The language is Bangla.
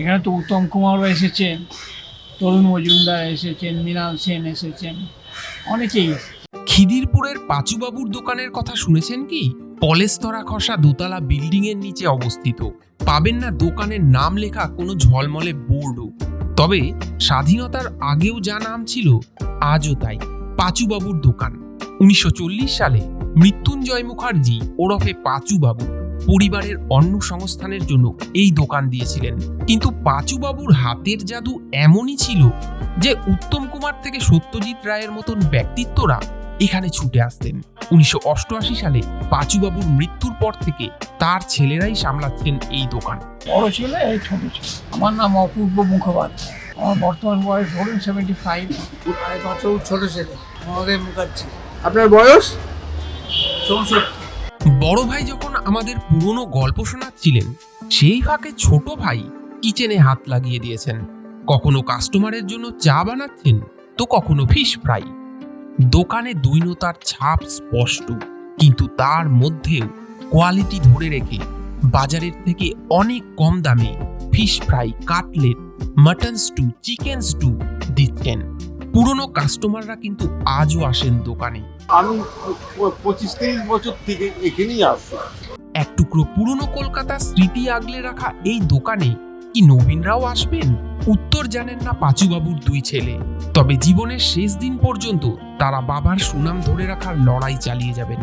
এখানে তো উত্তম কুমারও এসেছেন, তরুণ মজুমদার এসেছেন, মৃণাল সেন এসেছেন, অনেকেই খিদিরপুরের পাচুবাবুর দোকানের কথা শুনেছেন কি? পলেস্তরা খসা দোতলা বিল্ডিং এর নিচে অবস্থিত। পাবেন না দোকানের নাম লেখা কোনো ঝলমলে বোর্ডও। তবে স্বাধীনতার আগেও যা নাম ছিল, আজও তাই। পাচুবাবুর দোকান, উনিশশো চল্লিশ সালে মৃত্যুঞ্জয় মুখার্জি ওরফে পাচুবাবু। পরিবারের অন্য সংস্থানের জন্য এই দোকান দিয়েছিলেন। কিন্তু পাচুবাবুর হাতের জাদু এমনই ছিল যে উত্তম কুমার থেকে সত্যজিৎ রায়ের মতন ব্যক্তিত্বরা এখানে ছুটে আসতেন। উনিশশো অষ্টআশি সালে পাচুবাবুর মৃত্যুর পর থেকে তার ছেলেরাই সামলাচ্ছেন এই দোকান। বড় ছেলে এই ছোট ছেলে। আমার নাম অপূর্ব মুখোপাধ্যায়। আমার বর্তমান বয়স ধরুন সেভেন্টি ফাইভ বছর ছোট ছেলে আমাদের মুখার্জি। আপনার বয়স? চৌষট্টি। বড় ভাই যখন আমাদের পুরনো গল্প শোনাচ্ছিলেন, সেই ফাঁকে ছোট ভাই কিচেনে হাত লাগিয়ে দিয়েছেন। কখনো কাস্টমারের জন্য চা বানাচ্ছেন, তো কখনো ফিশ ফ্রাই। দোকানে দৈনতার ছাপ স্পষ্ট, কিন্তু তার মধ্যেও কোয়ালিটি ধরে রেখে বাজারের থেকে অনেক কম দামে fish fry cutlet, mutton stew, chicken stew দিচ্ছেন। পুরনো কাস্টমাররা কিন্তু আজও আসেন দোকানে। আমি পঁচিশ তিরিশ বছর থেকে এখানেই আসছি টুকরো পুরনো কলকাতার স্মৃতি আগলে রাখা এই দোকানে কি নবীনরাও আসবেন? উত্তর জানেন না পাচুবাবুর দুই ছেলে। তবে জীবনের শেষ দিন পর্যন্ত তারা বাবার সুনাম ধরে রাখার লড়াই চালিয়ে যাবেন।